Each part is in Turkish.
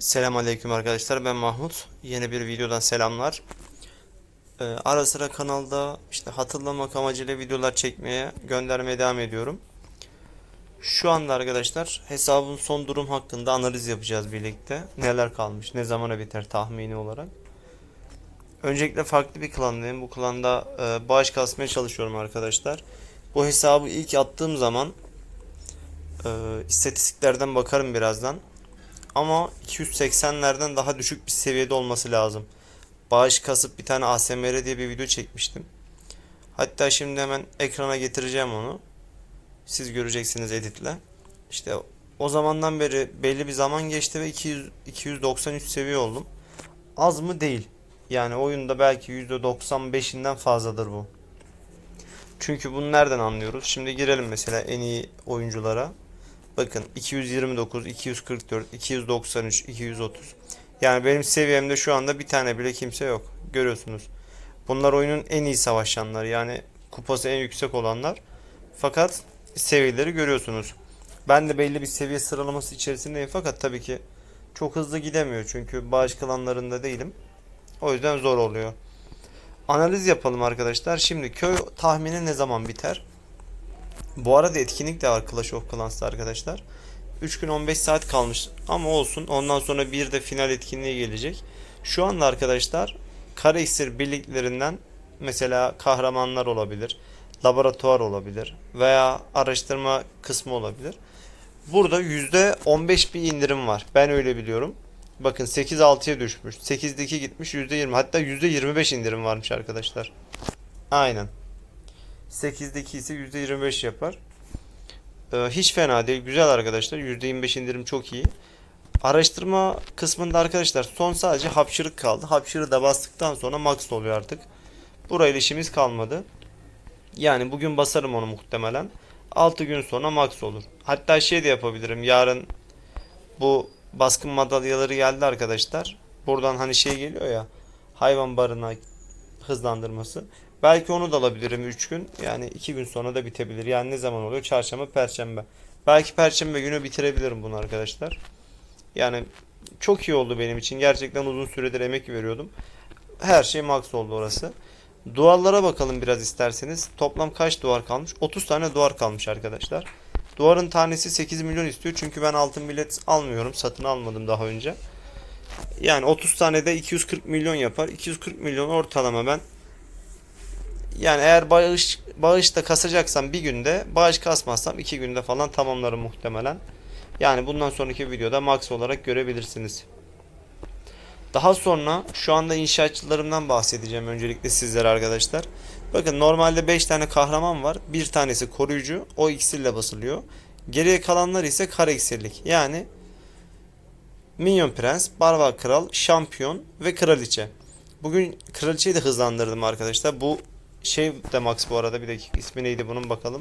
Selamünaleyküm arkadaşlar ben Mahmut. Yeni bir videodan selamlar. Ee, ara sıra kanalda işte hatırlamak amacıyla videolar çekmeye, göndermeye devam ediyorum. Şu anda arkadaşlar hesabın son durum hakkında analiz yapacağız birlikte. Neler kalmış, ne zamana biter tahmini olarak. Öncelikle farklı bir klandayım. Bu klanda e, bağış kasmaya çalışıyorum arkadaşlar. Bu hesabı ilk attığım zaman e, istatistiklerden bakarım birazdan. Ama 280'lerden daha düşük bir seviyede olması lazım. Bağış kasıp bir tane ASMR diye bir video çekmiştim. Hatta şimdi hemen ekrana getireceğim onu. Siz göreceksiniz editle. İşte o zamandan beri belli bir zaman geçti ve 200 293 seviye oldum. Az mı değil. Yani oyunda belki %95'inden fazladır bu. Çünkü bunu nereden anlıyoruz? Şimdi girelim mesela en iyi oyunculara. Bakın 229, 244, 293, 230. Yani benim seviyemde şu anda bir tane bile kimse yok. Görüyorsunuz. Bunlar oyunun en iyi savaşanları. Yani kupası en yüksek olanlar. Fakat seviyeleri görüyorsunuz. Ben de belli bir seviye sıralaması içerisindeyim fakat tabii ki çok hızlı gidemiyor. Çünkü bağış klanlarında değilim. O yüzden zor oluyor. Analiz yapalım arkadaşlar. Şimdi köy tahmini ne zaman biter? Bu arada etkinlik de var Clash of Clans'ta arkadaşlar. 3 gün 15 saat kalmış ama olsun. Ondan sonra bir de final etkinliği gelecek. Şu anda arkadaşlar kara iksir birliklerinden mesela kahramanlar olabilir, laboratuvar olabilir veya araştırma kısmı olabilir. Burada %15 bir indirim var. Ben öyle biliyorum. Bakın 8-6'ya düşmüş. 8'deki gitmiş %20. Hatta %25 indirim varmış arkadaşlar. Aynen. 8'deki ise %25 yapar. Ee, hiç fena değil. Güzel arkadaşlar. %25 indirim çok iyi. Araştırma kısmında arkadaşlar son sadece hapşırık kaldı. Hapşırığı da bastıktan sonra max oluyor artık. Burayla işimiz kalmadı. Yani bugün basarım onu muhtemelen. 6 gün sonra max olur. Hatta şey de yapabilirim. Yarın bu baskın madalyaları geldi arkadaşlar. Buradan hani şey geliyor ya. Hayvan barınağı hızlandırması. Belki onu da alabilirim 3 gün. Yani 2 gün sonra da bitebilir. Yani ne zaman oluyor? Çarşamba, perşembe. Belki perşembe günü bitirebilirim bunu arkadaşlar. Yani çok iyi oldu benim için. Gerçekten uzun süredir emek veriyordum. Her şey max oldu orası. Duvarlara bakalım biraz isterseniz. Toplam kaç duvar kalmış? 30 tane duvar kalmış arkadaşlar. Duvarın tanesi 8 milyon istiyor. Çünkü ben altın bilet almıyorum. Satın almadım daha önce. Yani 30 tane de 240 milyon yapar. 240 milyon ortalama ben yani eğer bağış bağış da kasacaksam bir günde, bağış kasmazsam iki günde falan tamamlarım muhtemelen. Yani bundan sonraki videoda max olarak görebilirsiniz. Daha sonra şu anda inşaatçılarımdan bahsedeceğim öncelikle sizlere arkadaşlar. Bakın normalde 5 tane kahraman var. Bir tanesi koruyucu. O iksirle basılıyor. Geriye kalanlar ise kara iksirlik. Yani Minyon Prens, Barbar Kral, Şampiyon ve Kraliçe. Bugün Kraliçeyi de hızlandırdım arkadaşlar. Bu şey de max bu arada bir dakika ismi neydi bunun bakalım.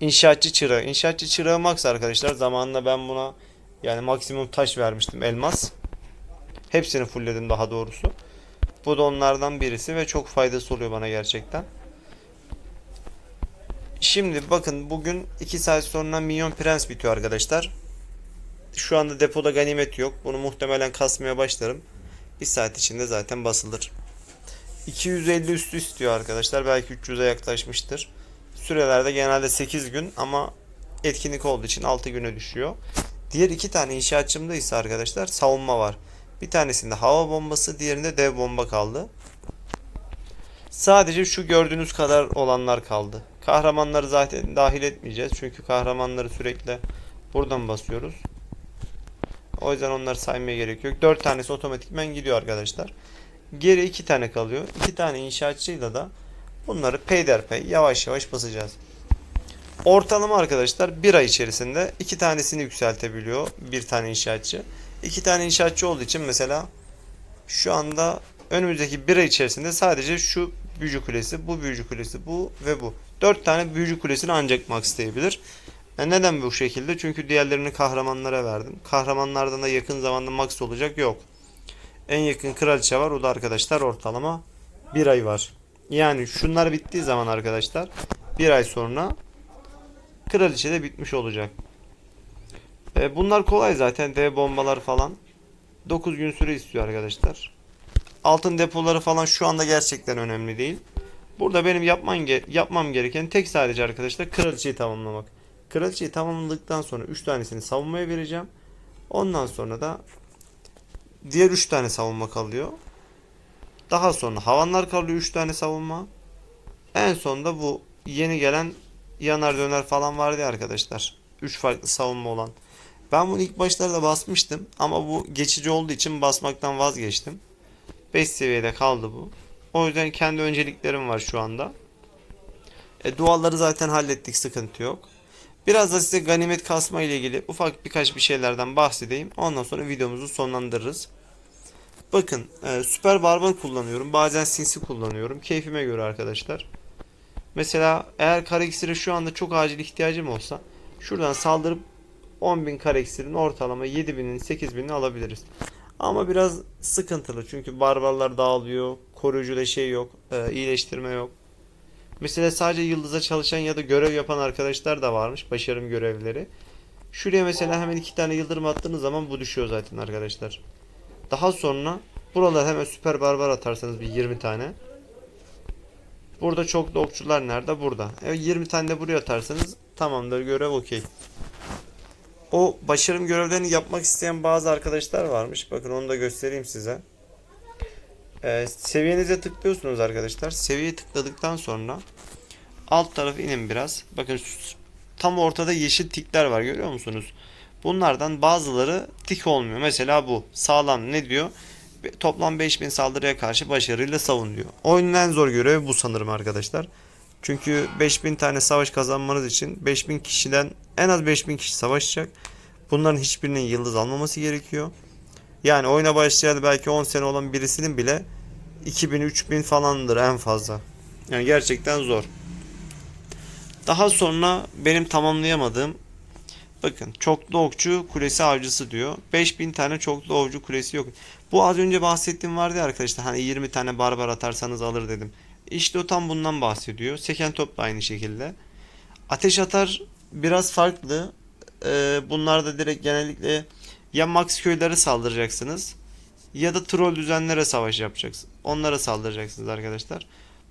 İnşaatçı çırağı. İnşaatçı çırağı max arkadaşlar. Zamanında ben buna yani maksimum taş vermiştim elmas. Hepsini fullledim daha doğrusu. Bu da onlardan birisi ve çok faydası oluyor bana gerçekten. Şimdi bakın bugün 2 saat sonra Minyon Prens bitiyor arkadaşlar. Şu anda depoda ganimet yok. Bunu muhtemelen kasmaya başlarım. Bir saat içinde zaten basılır. 250 üstü istiyor arkadaşlar. Belki 300'e yaklaşmıştır. Sürelerde genelde 8 gün ama etkinlik olduğu için 6 güne düşüyor. Diğer iki tane inşaatçımda ise arkadaşlar savunma var. Bir tanesinde hava bombası, diğerinde dev bomba kaldı. Sadece şu gördüğünüz kadar olanlar kaldı. Kahramanları zaten dahil etmeyeceğiz. Çünkü kahramanları sürekli buradan basıyoruz. O yüzden onları saymaya gerek yok. 4 tanesi otomatikmen gidiyor arkadaşlar. Geri iki tane kalıyor. İki tane inşaatçıyla da bunları peyderpey yavaş yavaş basacağız. Ortalama arkadaşlar bir ay içerisinde iki tanesini yükseltebiliyor bir tane inşaatçı. İki tane inşaatçı olduğu için mesela şu anda önümüzdeki bir ay içerisinde sadece şu büyücü kulesi, bu büyücü kulesi, bu ve bu. Dört tane büyücü kulesini ancak maxlayabilir. E neden bu şekilde? Çünkü diğerlerini kahramanlara verdim. Kahramanlardan da yakın zamanda max olacak yok. En yakın kraliçe var. O da arkadaşlar ortalama bir ay var. Yani şunlar bittiği zaman arkadaşlar bir ay sonra kraliçe de bitmiş olacak. E, bunlar kolay zaten. D bombalar falan. 9 gün süre istiyor arkadaşlar. Altın depoları falan şu anda gerçekten önemli değil. Burada benim yapman ge- yapmam gereken tek sadece arkadaşlar kraliçeyi tamamlamak. Kraliçeyi tamamladıktan sonra 3 tanesini savunmaya vereceğim. Ondan sonra da diğer 3 tane savunma kalıyor. Daha sonra havanlar kalıyor 3 tane savunma. En sonunda bu yeni gelen yanar döner falan vardı ya arkadaşlar. 3 farklı savunma olan. Ben bunu ilk başlarda basmıştım ama bu geçici olduğu için basmaktan vazgeçtim. 5 seviyede kaldı bu. O yüzden kendi önceliklerim var şu anda. E, duaları zaten hallettik sıkıntı yok. Biraz da size ganimet kasma ile ilgili ufak birkaç bir şeylerden bahsedeyim. Ondan sonra videomuzu sonlandırırız. Bakın e, süper barbar kullanıyorum. Bazen sinsi kullanıyorum. Keyfime göre arkadaşlar. Mesela eğer kara iksire şu anda çok acil ihtiyacım olsa şuradan saldırıp 10.000 kara iksirin ortalama 7.000'in 8.000'ini alabiliriz. Ama biraz sıkıntılı çünkü barbarlar dağılıyor. Koruyucuda şey yok. e, iyileştirme yok. Mesela sadece yıldıza çalışan ya da görev yapan arkadaşlar da varmış. Başarım görevleri. Şuraya mesela hemen iki tane yıldırım attığınız zaman bu düşüyor zaten arkadaşlar. Daha sonra buralar hemen süper barbar atarsanız bir 20 tane. Burada çok okçular nerede? Burada. Evet 20 tane de buraya atarsanız tamamdır görev okey. O başarım görevlerini yapmak isteyen bazı arkadaşlar varmış. Bakın onu da göstereyim size. Ee, seviyenize tıklıyorsunuz arkadaşlar. Seviyeye tıkladıktan sonra alt tarafı inin biraz. Bakın tam ortada yeşil tikler var görüyor musunuz? Bunlardan bazıları tik olmuyor. Mesela bu sağlam ne diyor? Toplam 5000 saldırıya karşı başarıyla savun diyor. Oyunun en zor görevi bu sanırım arkadaşlar. Çünkü 5000 tane savaş kazanmanız için 5000 kişiden en az 5000 kişi savaşacak. Bunların hiçbirinin yıldız almaması gerekiyor. Yani oyuna başlayalı belki 10 sene olan birisinin bile 2000 3000 falandır en fazla. Yani gerçekten zor. Daha sonra benim tamamlayamadığım bakın çoklu okçu kulesi avcısı diyor. 5000 tane çoklu okçu kulesi yok. Bu az önce bahsettiğim vardı ya arkadaşlar hani 20 tane barbar atarsanız alır dedim. İşte o tam bundan bahsediyor. Seken top da aynı şekilde. Ateş atar biraz farklı. Ee, bunlar da direkt genellikle ya max köylere saldıracaksınız ya da troll düzenlere savaş yapacaksınız. Onlara saldıracaksınız arkadaşlar.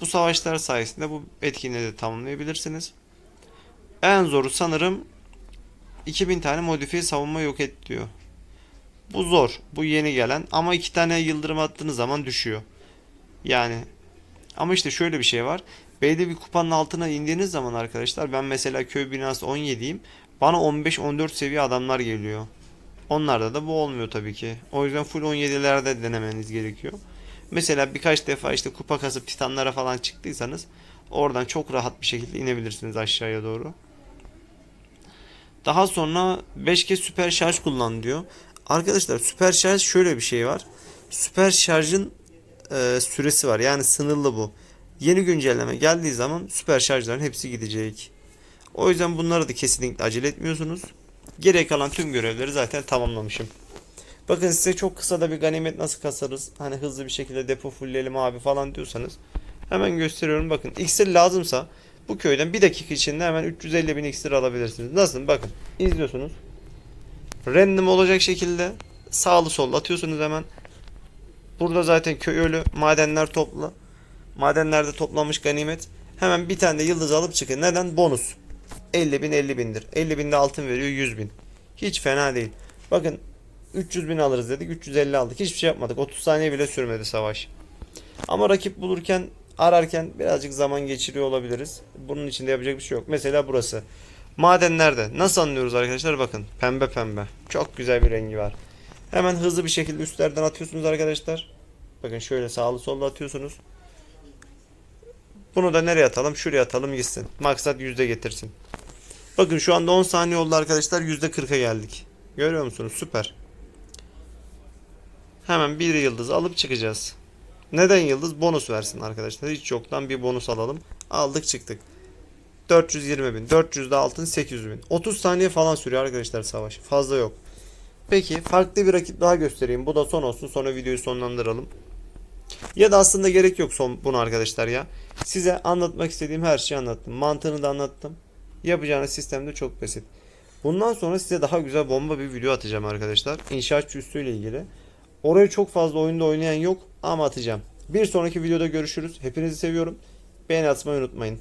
Bu savaşlar sayesinde bu etkinliği de tamamlayabilirsiniz. En zoru sanırım 2000 tane modifiye savunma yok et diyor. Bu zor. Bu yeni gelen ama iki tane yıldırım attığınız zaman düşüyor. Yani ama işte şöyle bir şey var. Belli bir kupanın altına indiğiniz zaman arkadaşlar ben mesela köy binası 17'yim. Bana 15-14 seviye adamlar geliyor. Onlarda da bu olmuyor tabii ki. O yüzden full 17'lerde denemeniz gerekiyor. Mesela birkaç defa işte kupa kasıp titanlara falan çıktıysanız oradan çok rahat bir şekilde inebilirsiniz aşağıya doğru. Daha sonra 5 kez süper şarj kullan diyor. Arkadaşlar süper şarj şöyle bir şey var. Süper şarjın e, süresi var. Yani sınırlı bu. Yeni güncelleme geldiği zaman süper şarjların hepsi gidecek. O yüzden bunları da kesinlikle acele etmiyorsunuz. Geriye kalan tüm görevleri zaten tamamlamışım. Bakın size çok kısa da bir ganimet nasıl kasarız. Hani hızlı bir şekilde depo fullleyelim abi falan diyorsanız. Hemen gösteriyorum bakın. İksir lazımsa bu köyden bir dakika içinde hemen 350 bin iksir alabilirsiniz. Nasıl? Bakın izliyorsunuz. Random olacak şekilde sağlı sollu atıyorsunuz hemen. Burada zaten köy ölü. Madenler topla. Madenlerde toplanmış ganimet. Hemen bir tane de yıldız alıp çıkın. Neden? Bonus. 50 bin 50 bindir. 50 binde altın veriyor 100 bin. Hiç fena değil. Bakın 300 bin alırız dedik 350 aldık. Hiçbir şey yapmadık. 30 saniye bile sürmedi savaş. Ama rakip bulurken ararken birazcık zaman geçiriyor olabiliriz. Bunun için de yapacak bir şey yok. Mesela burası. Madenlerde nasıl anlıyoruz arkadaşlar? Bakın pembe pembe. Çok güzel bir rengi var. Hemen hızlı bir şekilde üstlerden atıyorsunuz arkadaşlar. Bakın şöyle sağlı sollu atıyorsunuz. Bunu da nereye atalım? Şuraya atalım gitsin. Maksat yüzde getirsin. Bakın şu anda 10 saniye oldu arkadaşlar. Yüzde 40'a geldik. Görüyor musunuz? Süper. Hemen bir yıldız alıp çıkacağız. Neden yıldız? Bonus versin arkadaşlar. Hiç yoktan bir bonus alalım. Aldık çıktık. 420 bin. 400 de altın 800 bin. 30 saniye falan sürüyor arkadaşlar savaş. Fazla yok. Peki farklı bir rakip daha göstereyim. Bu da son olsun. Sonra videoyu sonlandıralım. Ya da aslında gerek yok son bunu arkadaşlar ya. Size anlatmak istediğim her şeyi anlattım. Mantığını da anlattım. Yapacağınız sistem de çok basit. Bundan sonra size daha güzel bomba bir video atacağım arkadaşlar. İnşaatçı üssü ile ilgili. Orayı çok fazla oyunda oynayan yok ama atacağım. Bir sonraki videoda görüşürüz. Hepinizi seviyorum. Beğeni atmayı unutmayın.